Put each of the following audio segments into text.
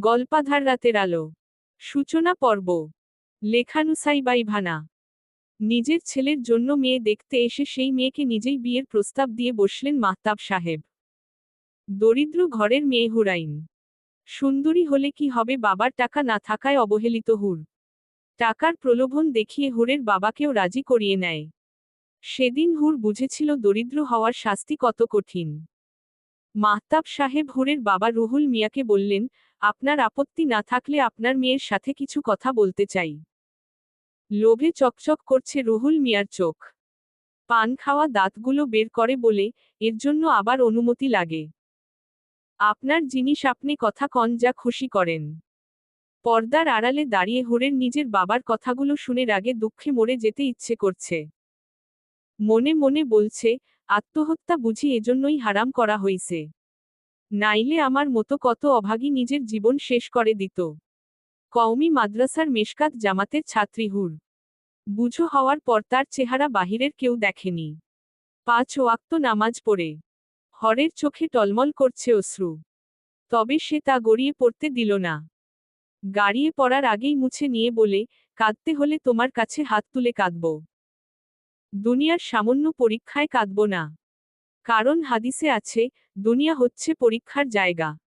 গল্পাধার রাতের আলো। সূচনা পর্ব। লেখানুসাই বাই ভানা। নিজের ছেলের জন্য মেয়ে দেখতে এসে সেই মেয়েকে নিজেই বিয়ের প্রস্তাব দিয়ে বসলেন মাহতাব সাহেব। দরিদ্র ঘরের মেয়ে হুরাইন। সুন্দরী হলে কি হবে বাবার টাকা না থাকায় অবহেলিত হুর। টাকার প্রলোভন দেখিয়ে হুরের বাবাকেও রাজি করিয়ে নেয়। সেদিন হুর বুঝেছিল দরিদ্র হওয়ার শাস্তি কত কঠিন। মাহতাব সাহেব হুরের বাবা রুহুল মিয়াকে বললেন আপনার আপত্তি না থাকলে আপনার মেয়ের সাথে কিছু কথা বলতে চাই। লোভে চকচক করছে রুহুল মিয়ার চোখ। পান খাওয়া দাঁতগুলো বের করে বলে, এর জন্য আবার অনুমতি লাগে। আপনার জিনিস আপনি কথা কন যা খুশি করেন। পর্দার আড়ালে দাঁড়িয়ে হোরের নিজের বাবার কথাগুলো শুনে রাগে দুঃখে মরে যেতে ইচ্ছে করছে। মনে মনে বলছে, আত্মহত্যা বুঝি এজন্যই হারাম করা হইছে। নাইলে আমার মতো কত অভাগী নিজের জীবন শেষ করে দিত। কওমি মাদ্রাসার মেশকাত জামাতের ছাত্রী হুর। বুঝো হওয়ার পর তার চেহারা বাহিরের কেউ দেখেনি। পাঁচ ওয়াক্ত নামাজ পড়ে। হরের চোখে টলমল করছে অশ্রু। তবে সে তা গড়িয়ে পড়তে দিল না। গাড়িয়ে পড়ার আগেই মুছে নিয়ে বলে, কাঁদতে হলে তোমার কাছে হাত তুলে কাঁদব। দুনিয়ার সামান্য পরীক্ষায় কাঁদব না। কারণ হাদিসে আছে, দুনিয়া হচ্ছে পরীক্ষার জায়গা।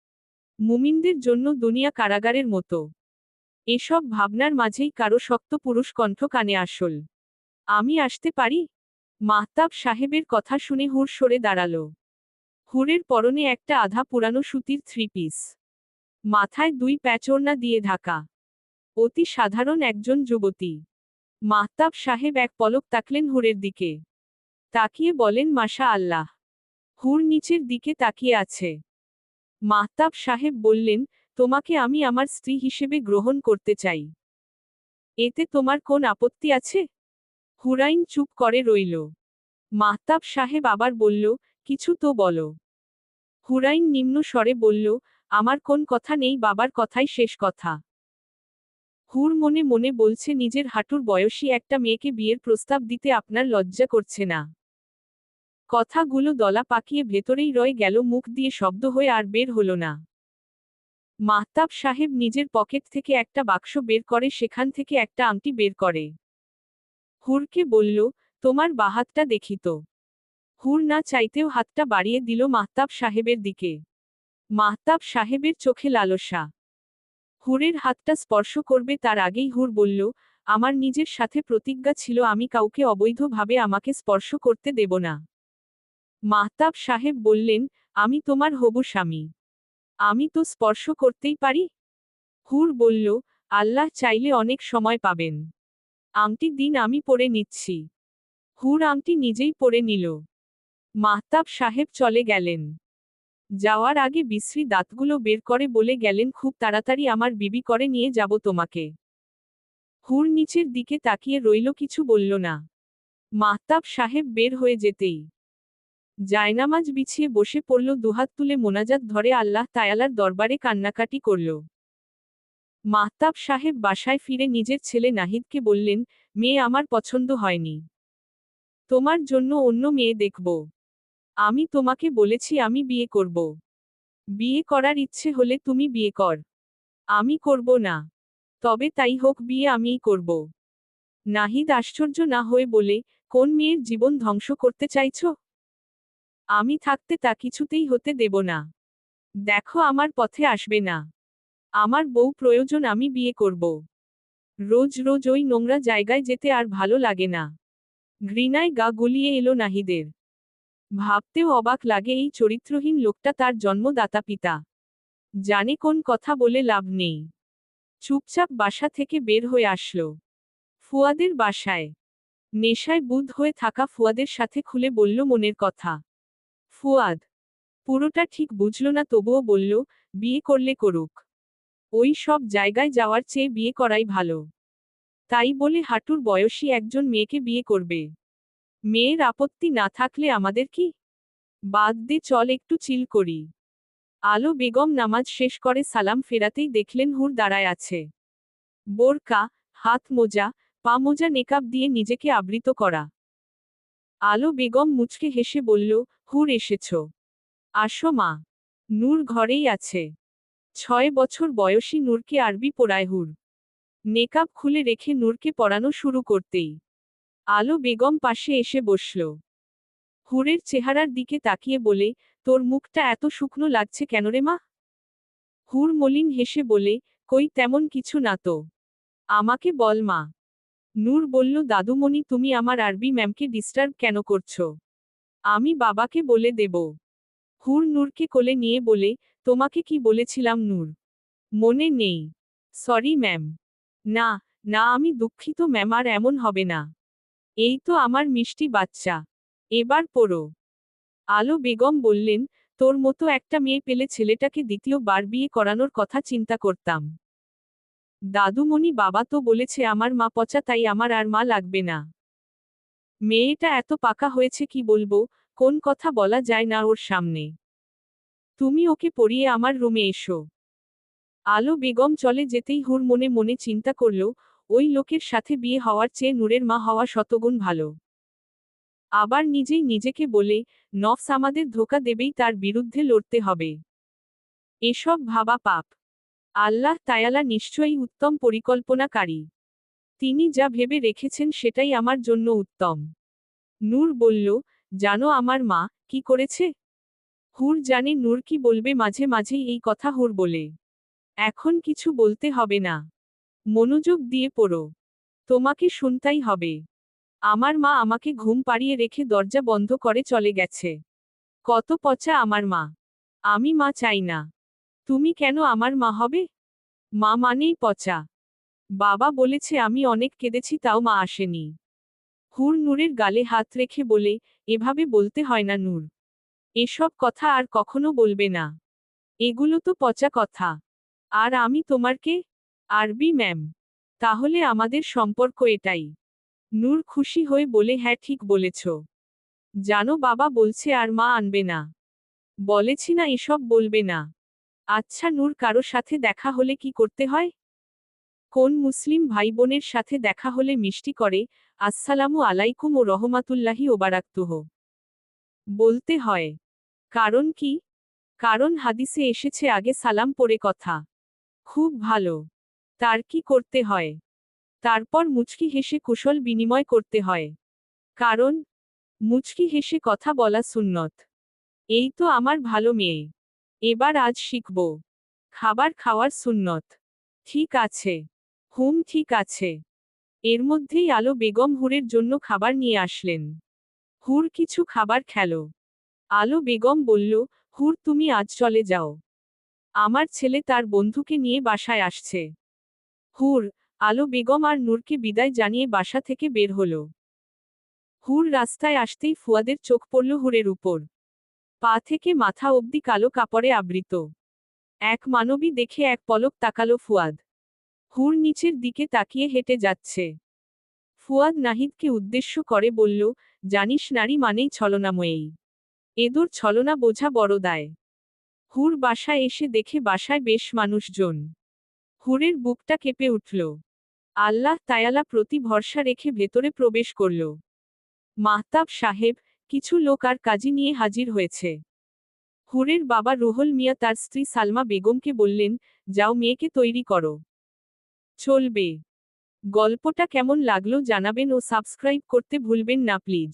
মুমিনদের জন্য দুনিয়া কারাগারের মতো। এসব ভাবনার মাঝেই কারও শক্ত পুরুষ কণ্ঠ কানে আসল। আমি আসতে পারি? মাহতাব সাহেবের কথা শুনে হুর সরে দাঁড়াল। হুরের পরনে একটা আধা পুরানো সুতির থ্রি পিস। মাথায় দুই প্যাচোরনা দিয়ে ঢাকা। অতি সাধারণ একজন যুবতী। মাহতাব সাহেব এক পলক তাকলেন হুরের দিকে। তাকিয়ে বলেন মাশা আল্লাহ হুর নিচের দিকে তাকিয়ে আছে। মাহতাব সাহেব বললেন, তোমাকে আমি আমার স্ত্রী হিসেবে গ্রহণ করতে চাই। এতে তোমার কোন আপত্তি আছে? হুরাইন চুপ করে রইল। মাহতাব সাহেব আবার বলল, কিছু তো বলো। হুরাইন নিম্ন স্বরে বলল, আমার কোন কথা নেই, বাবার কথাই শেষ কথা। হুর মনে মনে বলছে, নিজের হাঁটুর বয়সী একটা মেয়েকে বিয়ের প্রস্তাব দিতে আপনার লজ্জা করছে না। কথাগুলো দলা পাকিয়ে ভেতরেই রয়ে গেল, মুখ দিয়ে শব্দ হয়ে আর বের হল না। মাহতাব সাহেব নিজের পকেট থেকে একটা বাক্স বের করে, সেখান থেকে একটা আংটি বের করে। হুরকে বলল, তোমার বাহাতটা দেখি তো। হুর না চাইতেও হাতটা বাড়িয়ে দিল মাহতাব সাহেবের দিকে। মাহতাব সাহেবের চোখে লালসা। হুরের হাতটা স্পর্শ করবে তার আগেই হুর বলল, আমার নিজের সাথে প্রতিজ্ঞা ছিল, আমি কাউকে অবৈধভাবে আমাকে স্পর্শ করতে দেব না। মাহতাব সাহেব বললেন, আমি তোমার হবু স্বামী। আমি তো স্পর্শ করতেই পারি? হুর বলল, আল্লাহ চাইলে অনেক সময় পাবেন। আংটি দিন আমি পরে নিচ্ছি। হুর আংটি নিজেই পরে নিল। মাহতাব সাহেব চলে গেলেন। যাওয়ার আগে বিশ্রী দাঁতগুলো বের করে বলে গেলেন, খুব তাড়াতাড়ি আমার বিবি করে নিয়ে যাব তোমাকে। হুর নিচের দিকে তাকিয়ে রইল, কিছু বলল না। মাহতাব সাহেব বের হয়ে যেতেই জায়নামাজ বিছিয়ে বসে পড়ল, দুহাত তুলে মোনাজাত ধরে আল্লাহ তায়ালার দরবারে কান্নাকাটি করল। মাহতাব সাহেব বাসায় ফিরে নিজের ছেলে নাহিদকে বললেন, মেয়ে আমার পছন্দ হয়নি। তোমার জন্য অন্য মেয়ে দেখব। আমি তোমাকে বলেছি আমি বিয়ে করব। বিয়ে করার ইচ্ছে হলে তুমি বিয়ে কর। আমি করব না। তবে তাই হোক, বিয়ে আমিই করব। নাহিদ আশ্চর্য না হয়ে বলে, কোন মেয়ের জীবন ধ্বংস করতে চাইছ? আমি থাকতে তা কিছুতেই হতে দেব না। দেখো আমার পথে আসবে না। আমার বউ প্রয়োজন আমি বিয়ে করব। রোজ রোজ ওই নোংরা জায়গায় যেতে আর ভালো লাগে না। ঘৃণায় গা গুলিয়ে এলো নাহিদের। ভাবতেও অবাক লাগে এই চরিত্রহীন লোকটা তার জন্মদাতা পিতা। জানে কোন কথা বলে লাভ নেই। চুপচাপ বাসা থেকে বের হয়ে আসলো। ফুয়াদের বাসায়। নেশায় বুধ হয়ে থাকা ফুয়াদের সাথে খুলে বলল মনের কথা। ফুয়াদ। পুরোটা ঠিক বুঝল না, তবুও বলল, বিয়ে করলে করুক। ওই সব জায়গায় যাওয়ার চেয়ে বিয়ে করাই ভালো। তাই বলে হাঁটুর বয়সী একজন মেয়েকে বিয়ে করবে। মেয়ের আপত্তি না থাকলে আমাদের কি? বাদ দে, চল একটু চিল করি। আলো বেগম নামাজ শেষ করে সালাম ফেরাতেই দেখলেন হুর দাঁড়ায় আছে। বোরকা, হাত মোজা, পা মোজা, নেকাব দিয়ে নিজেকে আবৃত করা। আলো বেগম মুচকে হেসে বলল হুর এসেছ। আসো মা। নূর ঘরেই আছে। ছয় বছর বয়সী নূরকে আরবি পড়ায় হুর। নেকাব খুলে রেখে নূরকে পড়ানো শুরু করতেই। আলো বেগম পাশে এসে বসল। হুরের চেহারার দিকে তাকিয়ে বলে, তোর মুখটা এত শুকনো লাগছে কেন রে মা? হুর মলিন হেসে বলে, কই তেমন কিছু না তো। আমাকে বল মা। নূর বলল, দাদুমণি, তুমি আমার আরবি ম্যামকে ডিস্টার্ব কেন করছ? আমি বাবাকে বলে দেব। হুর নূরকে কোলে নিয়ে বলে, তোমাকে কি বলেছিলাম নূর? মনে নেই। Sorry ma'am. না না, আমি দুঃখিত ম্যাম, আর এমন হবে না। এই তো আমার মিষ্টি বাচ্চা। এবার পড়ো। আলো বেগম বললেন, তোর মতো একটা মেয়ে পেলে ছেলেটাকে দ্বিতীয় বার বিয়ে করানোর কথা চিন্তা করতাম। দাদুমণি বাবা তো বলেছে, আমার মা পচা, তাই আমার আর মা লাগবে না। মেয়েটা এত পাকা হয়েছে কি বলব? কোন কথা বলা যায় না ওর সামনে। তুমি ওকে পড়িয়ে আমার রুমে এসো। আলো বেগম চলে যেতেই হুর মনে মনে চিন্তা করল, ওই লোকের সাথে বিয়ে হওয়ার চেয়ে নূরের মা হওয়া শতগুণ ভালো। আবার নিজেই নিজেকে বলে, নফস আমাদের ধোকা দেবেই তার বিরুদ্ধে লড়তে হবে। এসব ভাবা পাপ। আল্লাহ তায়ালা নিশ্চয়ই উত্তম পরিকল্পনাকারী। তিনি যা ভেবে রেখেছেন সেটাই আমার জন্য উত্তম। নূর বলল, জানো আমার মা কি করেছে? হুর জানে নূর কি বলবে, মাঝে মাঝেই এই কথা হুর বলে। এখন কিছু বলতে হবে না। মনোযোগ দিয়ে পড়ো। তোমাকে শুনতাই হবে। আমার মা আমাকে ঘুম পাড়িয়ে রেখে দরজা বন্ধ করে চলে গেছে। কত পচা আমার মা। আমি মা চাই না। তুমি কেন আমার মা হবে? মা মানেই পচা। বাবা বলেছে, আমি অনেক কেঁদেছি, তাও মা আসেনি। হুর নূরের গালে হাত রেখে বলে, এভাবে বলতে হয় না নূর। এসব কথা আর কখনো বলবে না। এগুলো তো পচা কথা। আর আমি তোমারকে, আরবি ম্যাম, তাহলে আমাদের সম্পর্ক এটাই। নূর খুশি হয়ে বলে হ্যাঁ ঠিক বলেছ। জানো, বাবা বলছে, আর মা আনবে না। বলেছি না, এসব বলবে না। আচ্ছা নূর, কারও সাথে দেখা হলে কি করতে হয়? কোন মুসলিম ভাই বোনের সাথে দেখা হলে মিষ্টি করে, আসসালামু আলাইকুম ও রহমাতুল্লাহি ওবারাক্তুহ। বলতে হয়। কারণ কি? কারণ হাদিসে এসেছে আগে সালাম, পরে কথা। খুব ভালো। তার কি করতে হয়? তারপর মুচকি হেসে কুশল বিনিময় করতে হয়। কারণ? মুচকি হেসে কথা বলা সুন্নত। এই তো আমার ভালো মেয়ে। এবার আজ শিখব। খাবার খাওয়ার সুন্নত। ঠিক আছে। হুম, ঠিক আছে। এর মধ্যেই আলো বেগম হুরের জন্য খাবার নিয়ে আসলেন। হুর কিছু খাবার খেল। আলো বেগম বলল, হুর, তুমি আজ চলে যাও। আমার ছেলে তার বন্ধুকে নিয়ে বাসায় আসছে। হুর, আলো বেগম আর নূরকে বিদায় জানিয়ে বাসা থেকে বের হল। হুর রাস্তায় আসতেই ফুয়াদের চোখ পড়ল হুরের উপর। পা থেকে মাথা অবধি কালো কাপড়ে আবৃত। এক মানবী দেখে এক পলক তাকালো ফুয়াদ। হুর নিচের দিকে তাকিয়ে হেঁটে যাচ্ছে। ফুয়াদ নাহিদকে উদ্দেশ্য করে বলল, জানিস নারী মানেই ছলনাময়েই এদোর ছলনা বোঝা বড় দায়। হুর বাসায় এসে দেখে বাসায় বেশ মানুষজন। হুরের বুকটা কেঁপে উঠল। আল্লাহ তায়ালা প্রতি ভরসা রেখে ভেতরে প্রবেশ করল। মাহতাব সাহেব, কিছু লোক আর কাজী নিয়ে হাজির হয়েছে। হুরের বাবা রুহল মিয়া তার স্ত্রী সালমা বেগমকে বললেন, যাও মেয়েকে তৈরি করো। চলবে। গল্পটা কেমন লাগল জানাবেন ও সাবস্ক্রাইব করতে ভুলবেন না প্লিজ।